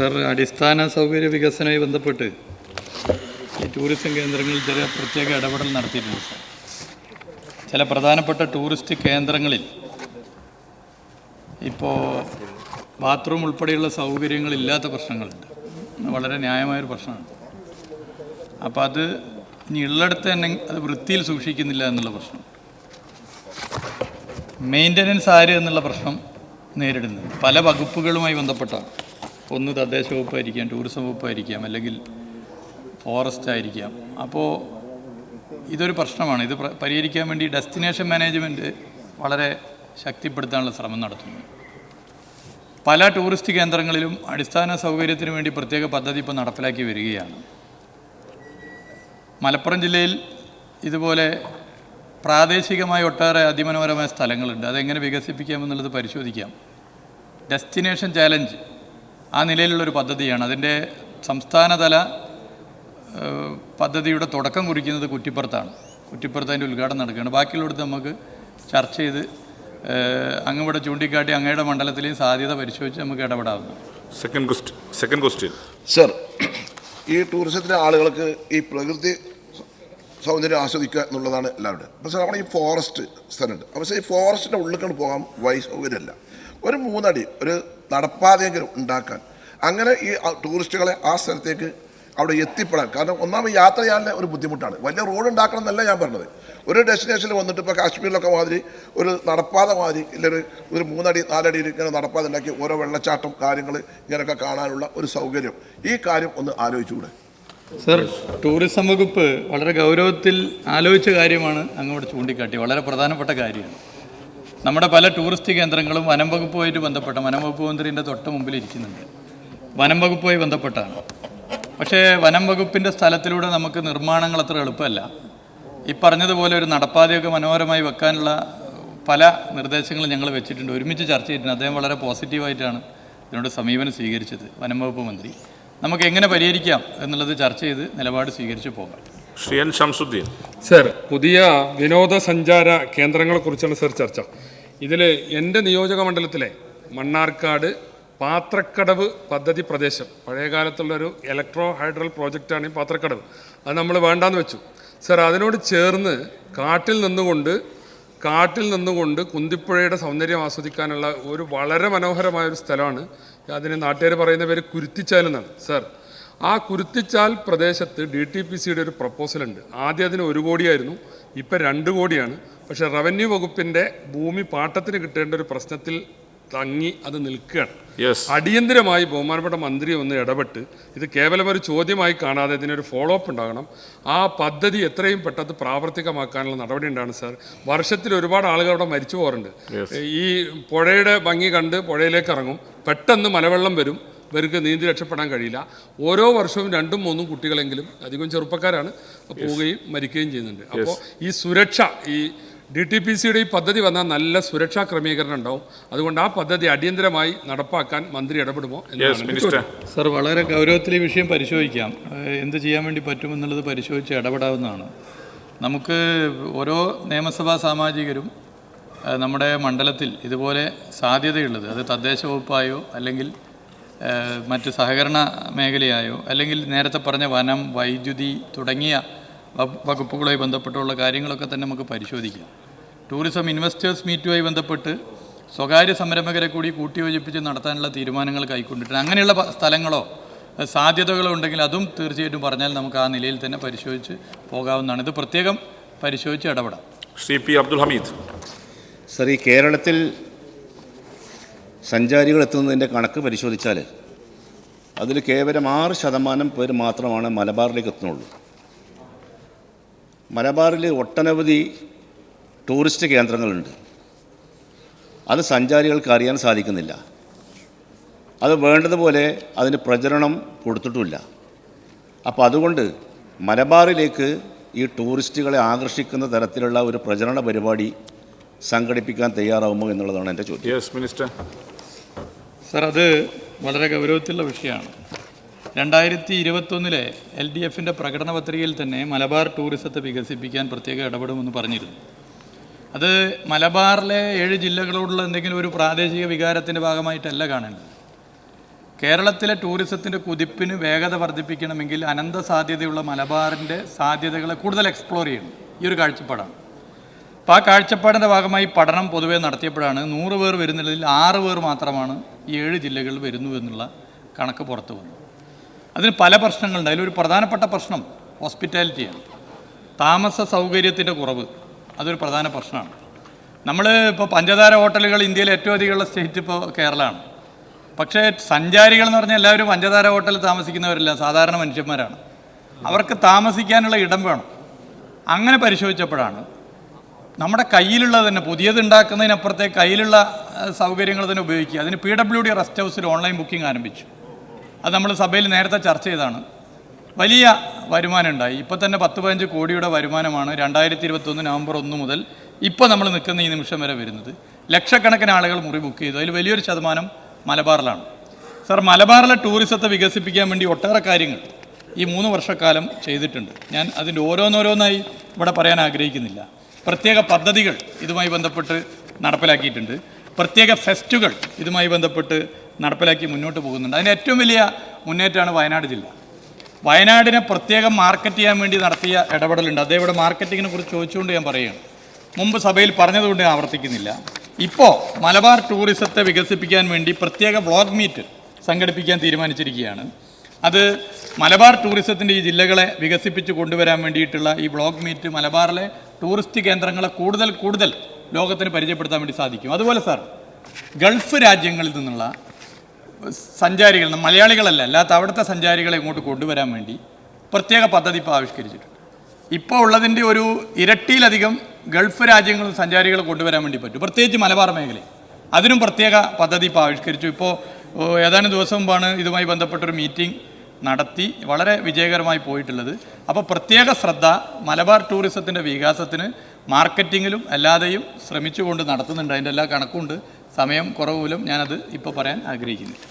Sir അടിസ്ഥാന സൗകര്യ വികസനവുമായി ബന്ധപ്പെട്ട് ഈ ടൂറിസം കേന്ദ്രങ്ങളിൽ ചില പ്രത്യേക ഇടപെടൽ നടത്തിയിട്ടുണ്ട് സർ. ചില പ്രധാനപ്പെട്ട ടൂറിസ്റ്റ് കേന്ദ്രങ്ങളിൽ ഇപ്പോൾ ബാത്റൂം ഉൾപ്പെടെയുള്ള സൗകര്യങ്ങളില്ലാത്ത പ്രശ്നങ്ങളുണ്ട്. വളരെ ന്യായമായൊരു പ്രശ്നമാണ്. അപ്പോൾ അത് ഇനി ഉള്ളിടത്ത് തന്നെ അത് വൃത്തിയിൽ സൂക്ഷിക്കുന്നില്ല എന്നുള്ള പ്രശ്നം. മെയിന്റനൻസ് ആര് എന്നുള്ള പ്രശ്നം നേരിടുന്നുണ്ട്. പല വകുപ്പുകളുമായി ബന്ധപ്പെട്ടാണ്. ഒന്ന് തദ്ദേശ വകുപ്പായിരിക്കാം ടൂറിസം വകുപ്പായിരിക്കാം അല്ലെങ്കിൽ ഫോറസ്റ്റ് ആയിരിക്കാം. അപ്പോൾ ഇതൊരു പ്രശ്നമാണ്. ഇത് പ്ര- പരിഹരിക്കാൻ വേണ്ടി ഡെസ്റ്റിനേഷൻ മാനേജ്മെന്റ് വളരെ ശക്തിപ്പെടുത്താനുള്ള ശ്രമം നടത്തുന്നു. പല ടൂറിസ്റ്റ് കേന്ദ്രങ്ങളിലും അടിസ്ഥാന സൗകര്യത്തിന് വേണ്ടി പ്രത്യേക പദ്ധതി ഇപ്പോൾ നടപ്പിലാക്കി വരികയാണ്. മലപ്പുറം ജില്ലയിൽ ഇതുപോലെ പ്രാദേശികമായി ഒട്ടേറെ അതിമനോഹരമായ സ്ഥലങ്ങളുണ്ട്. അതെങ്ങനെ വികസിപ്പിക്കാമെന്നുള്ളത് പരിശോധിക്കാം. ഡെസ്റ്റിനേഷൻ ചാലഞ്ച് ആ നിലയിലുള്ളൊരു പദ്ധതിയാണ്. അതിന്റെ സംസ്ഥാനതല പദ്ധതിയുടെ തുടക്കം കുറിക്കുന്നത് കുറ്റിപ്പുറത്താണ്. കുറ്റിപ്പുറത്ത് അതിന്റെ ഉദ്ഘാടനം നടക്കുകയാണ്. ബാക്കിയുള്ളിടത്ത് നമുക്ക് ചർച്ച ചെയ്ത് അങ്ങവിടെ അങ്ങ് ഇവിടെ ചൂണ്ടിക്കാട്ടി അങ്ങയുടെ മണ്ഡലത്തിലെയും സാധ്യത പരിശോധിച്ച് നമുക്ക് ഇടപെടാവുന്നു. Second question second question sir ഈ ടൂറിസത്തിലെ ആളുകൾക്ക് ഈ പ്രകൃതി സൗന്ദര്യം ആസ്വദിക്കുക എന്നുള്ളതാണ് എല്ലാവരുടെയും. അപ്പോൾ സാർ നമ്മുടെ ഈ ഫോറസ്റ്റ് സ്ഥലമുണ്ട്. അപ്പോൾ സാർ ഈ ഫോറസ്റ്റിന്റെ ഉള്ളിൽ പോകാൻ വഴി സൗകര്യമല്ല. ഒരു മൂന്നടി ഒരു നടപ്പാതയെങ്കിലും ഉണ്ടാക്കാൻ. അങ്ങനെ ഈ ടൂറിസ്റ്റുകളെ ആ സ്ഥലത്തേക്ക് അവിടെ എത്തിപ്പെടാൻ. കാരണം ഒന്നാമത് യാത്ര ചെയ്യാനുള്ള ഒരു ബുദ്ധിമുട്ടാണ്. വലിയ റോഡ് ഉണ്ടാക്കണം എന്നല്ല ഞാൻ പറഞ്ഞത്. ഒരു ഡെസ്റ്റിനേഷനിൽ വന്നിട്ട് ഇപ്പോൾ കാശ്മീരിലൊക്കെ മാതിരി ഒരു നടപ്പാത മാതിരി ഇല്ലൊരു ഒരു മൂന്നടി നാലടി ഇങ്ങനെ നടപ്പാത ഉണ്ടാക്കി ഓരോ വെള്ളച്ചാട്ടം കാര്യങ്ങൾ ഇങ്ങനെയൊക്കെ കാണാനുള്ള ഒരു സൗകര്യം. ഈ കാര്യം ഒന്ന് ആലോചിച്ചുകൂടെ? സർ ടൂറിസം വകുപ്പ് വളരെ ഗൗരവത്തിൽ ആലോചിച്ച കാര്യമാണ് അങ്ങോട്ട് ചൂണ്ടിക്കാട്ടി. വളരെ പ്രധാനപ്പെട്ട കാര്യമാണ്. നമ്മുടെ പല ടൂറിസ്റ്റ് കേന്ദ്രങ്ങളും വനം വകുപ്പുമായിട്ട് ബന്ധപ്പെട്ട വനം വകുപ്പ് മന്ത്രിന്റെ തൊട്ട് മുമ്പിൽ ഇരിക്കുന്നുണ്ട്. വനം വകുപ്പുമായി ബന്ധപ്പെട്ടാണ്. പക്ഷേ വനം വകുപ്പിന്റെ സ്ഥലത്തിലൂടെ നമുക്ക് നിർമ്മാണങ്ങൾ അത്ര എളുപ്പമല്ല. ഈ പറഞ്ഞതുപോലെ ഒരു നടപ്പാതയൊക്കെ മനോഹരമായി വെക്കാനുള്ള പല നിർദ്ദേശങ്ങളും ഞങ്ങൾ വെച്ചിട്ടുണ്ട്. ഒരുമിച്ച് ചർച്ച ചെയ്തിട്ടുണ്ട്. അദ്ദേഹം വളരെ പോസിറ്റീവായിട്ടാണ് ഇതിനോട് സമീപനം സ്വീകരിച്ചത് വനം വകുപ്പ് മന്ത്രി. നമുക്ക് എങ്ങനെ പരിഹരിക്കാം എന്നുള്ളത് ചർച്ച ചെയ്ത് നിലപാട് സ്വീകരിച്ച് പോകാം. ശ്രീ എൻ സർ പുതിയ വിനോദസഞ്ചാര കേന്ദ്രങ്ങളെക്കുറിച്ചാണ് സർ ചർച്ച. ഇതിൽ എന്റെ നിയോജക മണ്ഡലത്തിലെ മണ്ണാർക്കാട് പാത്രക്കടവ് പദ്ധതി പ്രദേശം. പഴയകാലത്തുള്ളൊരു ഇലക്ട്രോ ഹൈഡ്രൽ പ്രോജക്റ്റാണ് ഈ പാത്രക്കടവ്. അത് നമ്മൾ വേണ്ടാന്ന് വെച്ചു. സർ അതിനോട് ചേർന്ന് കാട്ടിൽ നിന്നുകൊണ്ട് കാട്ടിൽ നിന്നുകൊണ്ട് കുന്തിപ്പുഴയുടെ സൗന്ദര്യം ആസ്വദിക്കാനുള്ള ഒരു വളരെ മനോഹരമായ ഒരു സ്ഥലമാണ്. അതിന് നാട്ടുകാർ പറയുന്ന പേര് കുരുത്തിച്ചാൽ എന്നാണ് സർ ആ കുരുത്തിച്ചാൽ പ്രദേശത്ത് ഡി ടി പി സിയുടെ ഒരു പ്രപ്പോസൽ ഉണ്ട്. ആദ്യം അതിന് ഒരു കോടിയായിരുന്നു. ഇപ്പം രണ്ട് കോടിയാണ്. പക്ഷേ റവന്യൂ വകുപ്പിന്റെ ഭൂമി പാട്ടത്തിന് കിട്ടേണ്ട ഒരു പ്രശ്നത്തിൽ തങ്ങി അത് നിൽക്കുകയാണ്. അടിയന്തിരമായി ബഹുമാനപ്പെട്ട മന്ത്രി ഒന്ന് ഇടപെട്ട് ഇത് കേവലം ഒരു ചോദ്യമായി കാണാതെ ഇതിനൊരു ഫോളോ അപ്പ് ഉണ്ടാകണം. ആ പദ്ധതി എത്രയും പെട്ടെന്ന് പ്രാവർത്തികമാക്കാനുള്ള നടപടി ഉണ്ടാണ് സാർ വർഷത്തിൽ ഒരുപാട് ആളുകൾ അവിടെ മരിച്ചു പോകാറുണ്ട്. ഈ പുഴയുടെ ഭംഗി കണ്ട് പുഴയിലേക്ക് ഇറങ്ങും. പെട്ടെന്ന് മലവെള്ളം വരും. ഇവർക്ക് നീന്തി രക്ഷപ്പെടാൻ കഴിയില്ല. ഓരോ വർഷവും രണ്ടും മൂന്നും കുട്ടികളെങ്കിലും അധികം ചെറുപ്പക്കാരാണ് പോവുകയും മരിക്കുകയും ചെയ്യുന്നുണ്ട്. അപ്പോൾ ഈ സുരക്ഷ ഈ ഡി ടി പി സിയുടെ ഈ പദ്ധതി വന്നാൽ നല്ല സുരക്ഷാ ക്രമീകരണം ഉണ്ടാവും. അതുകൊണ്ട് ആ പദ്ധതി അടിയന്തരമായി നടപ്പാക്കാൻ മന്ത്രി ഇടപെടുമോ സർ വളരെ ഗൗരവത്തിൽ ഈ വിഷയം പരിശോധിക്കാം. എന്ത് ചെയ്യാൻ വേണ്ടി പറ്റുമെന്നുള്ളത് പരിശോധിച്ച് ഇടപെടാവുന്നതാണ്. നമുക്ക് ഓരോ നിയമസഭാ സാമാജികരും നമ്മുടെ മണ്ഡലത്തിൽ ഇതുപോലെ സാധ്യതയുള്ളത് അത് തദ്ദേശ വകുപ്പായോ അല്ലെങ്കിൽ മറ്റ് സഹകരണ മേഖലയായോ അല്ലെങ്കിൽ നേരത്തെ പറഞ്ഞ വനം വൈദ്യുതി തുടങ്ങിയ വകുപ്പുകളുമായി ബന്ധപ്പെട്ടുള്ള കാര്യങ്ങളൊക്കെ തന്നെ നമുക്ക് പരിശോധിക്കാം. ടൂറിസം ഇൻവെസ്റ്റേഴ്സ് മീറ്റുമായി ബന്ധപ്പെട്ട് സ്വകാര്യ സംരംഭകരെ കൂടി കൂട്ടിയോജിപ്പിച്ച് നടത്താനുള്ള തീരുമാനങ്ങൾ കൈക്കൊണ്ടിട്ടുണ്ട്. അങ്ങനെയുള്ള സ്ഥലങ്ങളോ സാധ്യതകളോ ഉണ്ടെങ്കിൽ അതും തീർച്ചയായിട്ടും പറഞ്ഞാൽ നമുക്ക് ആ നിലയിൽ തന്നെ പരിശോധിച്ച് പോകാവുന്നതാണ്. ഇത് പ്രത്യേകം പരിശോധിച്ച് ഇടപെടാം. ശ്രീ പി അബ്ദുൽ ഹമീദ്. സർ ഈ കേരളത്തിൽ സഞ്ചാരികൾ എത്തുന്നതിന്റെ കണക്ക് പരിശോധിച്ചാൽ അതിൽ കേവലം ആറ് ശതമാനം പേര് മാത്രമാണ് മലബാറിലേക്ക് എത്തുന്നുള്ളൂ. മലബാറിൽ ഒട്ടനവധി ടൂറിസ്റ്റ് കേന്ദ്രങ്ങളുണ്ട്. അത് സഞ്ചാരികൾക്ക് അറിയാൻ സാധിക്കുന്നില്ല. അത് വേണ്ടതുപോലെ അതിന് പ്രചരണം കൊടുത്തിട്ടുമില്ല. അപ്പോൾ അതുകൊണ്ട് മലബാറിലേക്ക് ഈ ടൂറിസ്റ്റുകളെ ആകർഷിക്കുന്ന തരത്തിലുള്ള ഒരു പ്രചരണ പരിപാടി സംഘടിപ്പിക്കാൻ തയ്യാറാവുമോ എന്നുള്ളതാണ് എന്റെ ചോദ്യം. യെസ് മിനിസ്റ്റർ സർ അത് വളരെ ഗൗരവത്തിലുള്ള വിഷയമാണ്. രണ്ടായിരത്തി ഇരുപത്തൊന്നിലെ എൽ ഡി എഫിന്റെ പ്രകടന പത്രികയിൽ തന്നെ മലബാർ ടൂറിസത്തെ വികസിപ്പിക്കാൻ പ്രത്യേക ഇടപെടുമെന്ന് പറഞ്ഞിരുന്നു. അത് മലബാറിലെ ഏഴ് ജില്ലകളോടുള്ള എന്തെങ്കിലും ഒരു പ്രാദേശിക വികാരത്തിന്റെ ഭാഗമായിട്ടല്ല കാണേണ്ടത് കേരളത്തിലെ ടൂറിസത്തിന്റെ കുതിപ്പിന് വേഗത വർദ്ധിപ്പിക്കണമെങ്കിൽ അനന്ത സാധ്യതയുള്ള മലബാറിന്റെ സാധ്യതകളെ കൂടുതൽ എക്സ്പ്ലോർ ചെയ്യണം. ഈ ഒരു കാഴ്ചപ്പാടാണ്. അപ്പോൾ ആ കാഴ്ചപ്പാടിന്റെ ഭാഗമായി പഠനം പൊതുവേ നടത്തിയപ്പോഴാണ് നൂറ് പേർ വരുന്നതിൽ ആറ് പേർ മാത്രമാണ് ഈ ഏഴ് ജില്ലകളിൽ വരുന്നു എന്നുള്ള കണക്ക് പുറത്തു വന്നു. അതിന് പല പ്രശ്നങ്ങളുണ്ട്. അതിലൊരു പ്രധാനപ്പെട്ട പ്രശ്നം ഹോസ്പിറ്റാലിറ്റിയാണ്. താമസ സൗകര്യത്തിന്റെ കുറവ് അതൊരു പ്രധാന പ്രശ്നമാണ്. നമ്മൾ ഇപ്പോൾ പഞ്ചതാര ഹോട്ടലുകൾ ഇന്ത്യയിൽ ഏറ്റവും അധികമുള്ള സ്റ്റേറ്റ് ഇപ്പോൾ കേരളമാണ്. പക്ഷേ സഞ്ചാരികൾ എന്ന് പറഞ്ഞാൽ എല്ലാവരും പഞ്ചതാര ഹോട്ടലിൽ താമസിക്കുന്നവരല്ല സാധാരണ മനുഷ്യന്മാരാണ്. അവർക്ക് താമസിക്കാനുള്ള ഇടം വേണം. അങ്ങനെ പരിശോധിച്ചപ്പോഴാണ് നമ്മുടെ കയ്യിലുള്ളത് തന്നെ പുതിയത് കയ്യിലുള്ള സൗകര്യങ്ങൾ തന്നെ ഉപയോഗിക്കുക. അതിന് പി ഡബ്ല്യു ഡി റെസ്റ്റ് ഹൗസിൽ ഓൺലൈൻ ബുക്കിംഗ് ആരംഭിച്ചു. അത് നമ്മൾ സഭയിൽ നേരത്തെ ചർച്ച ചെയ്താണ് വലിയ വരുമാനം ഉണ്ടായി. ഇപ്പോൾ തന്നെ പത്ത് പതിനഞ്ച് കോടിയുടെ വരുമാനമാണ് രണ്ടായിരത്തി ഇരുപത്തൊന്ന് നവംബർ ഒന്ന് മുതൽ ഇപ്പോൾ നമ്മൾ നിൽക്കുന്ന ഈ നിമിഷം വരെ വരുന്നത്. ലക്ഷക്കണക്കിന് ആളുകൾ മുറി ബുക്ക് ചെയ്തു. അതിൽ വലിയൊരു ശതമാനം മലബാറിലാണ്. സർ മലബാറിലെ ടൂറിസത്തെ വികസിപ്പിക്കാൻ വേണ്ടി ഒട്ടേറെ കാര്യങ്ങൾ ഈ മൂന്ന് വർഷക്കാലം ചെയ്തിട്ടുണ്ട്. ഞാൻ അതിന്റെ ഓരോന്നോരോന്നായി ഇവിടെ പറയാൻ ആഗ്രഹിക്കുന്നില്ല. പ്രത്യേക പദ്ധതികൾ ഇതുമായി ബന്ധപ്പെട്ട് നടപ്പിലാക്കിയിട്ടുണ്ട്. പ്രത്യേക ഫെസ്റ്റുകൾ ഇതുമായി ബന്ധപ്പെട്ട് നടപ്പിലാക്കി മുന്നോട്ട് പോകുന്നുണ്ട്. അതിന് ഏറ്റവും വലിയ മുന്നേറ്റമാണ് വയനാട് ജില്ല. വയനാടിനെ പ്രത്യേകം മാർക്കറ്റ് ചെയ്യാൻ വേണ്ടി നടത്തിയ ഇടപെടലുണ്ട്. അതേ ഇവിടെ മാർക്കറ്റിങ്ങിനെ കുറിച്ച് ചോദിച്ചുകൊണ്ട് ഞാൻ പറയുകയാണ്. മുമ്പ് സഭയിൽ പറഞ്ഞതുകൊണ്ട് ഞാൻ ആവർത്തിക്കുന്നില്ല. ഇപ്പോൾ മലബാർ ടൂറിസത്തെ വികസിപ്പിക്കാൻ വേണ്ടി പ്രത്യേക വ്ളോഗ് മീറ്റ് സംഘടിപ്പിക്കാൻ തീരുമാനിച്ചിരിക്കുകയാണ്. അത് മലബാർ ടൂറിസത്തിന്റെ ഈ ജില്ലകളെ വികസിപ്പിച്ച് കൊണ്ടുവരാൻ വേണ്ടിയിട്ടുള്ള ഈ വ്ളോഗ് മീറ്റ് മലബാറിലെ ടൂറിസ്റ്റ് കേന്ദ്രങ്ങളെ കൂടുതൽ കൂടുതൽ ലോകത്തിന് പരിചയപ്പെടുത്താൻ വേണ്ടി സാധിക്കും. അതുപോലെ സാർ ഗൾഫ് രാജ്യങ്ങളിൽ നിന്നുള്ള സഞ്ചാരികൾ മലയാളികളല്ല അല്ലാത്ത അവിടുത്തെ സഞ്ചാരികളെ ഇങ്ങോട്ട് കൊണ്ടുവരാൻ വേണ്ടി പ്രത്യേക പദ്ധതി ഇപ്പോൾ ആവിഷ്കരിച്ചിട്ടുണ്ട്. ഇപ്പോൾ ഉള്ളതിന്റെ ഒരു ഇരട്ടിയിലധികം ഗൾഫ് രാജ്യങ്ങളിൽ സഞ്ചാരികളെ കൊണ്ടുവരാൻ വേണ്ടി പറ്റും. പ്രത്യേകിച്ച് മലബാർ മേഖലയിൽ. അതിനും പ്രത്യേക പദ്ധതി ഇപ്പോൾ ആവിഷ്കരിച്ചു. ഇപ്പോൾ ഏതാനും ദിവസം മുമ്പാണ് ഇതുമായി ബന്ധപ്പെട്ടൊരു മീറ്റിംഗ് നടത്തി വളരെ വിജയകരമായി പോയിട്ടുള്ളത്. അപ്പോൾ പ്രത്യേക ശ്രദ്ധ മലബാർ ടൂറിസത്തിന്റെ വികാസത്തിന് മാർക്കറ്റിങ്ങിലും അല്ലാതെയും ശ്രമിച്ചുകൊണ്ട് നടത്തുന്നുണ്ട്. അതിന്റെ എല്ലാ കണക്കുണ്ട്. സമയം കുറവ് മൂലം ഞാനത് ഇപ്പോൾ പറയാൻ ആഗ്രഹിക്കുന്നു.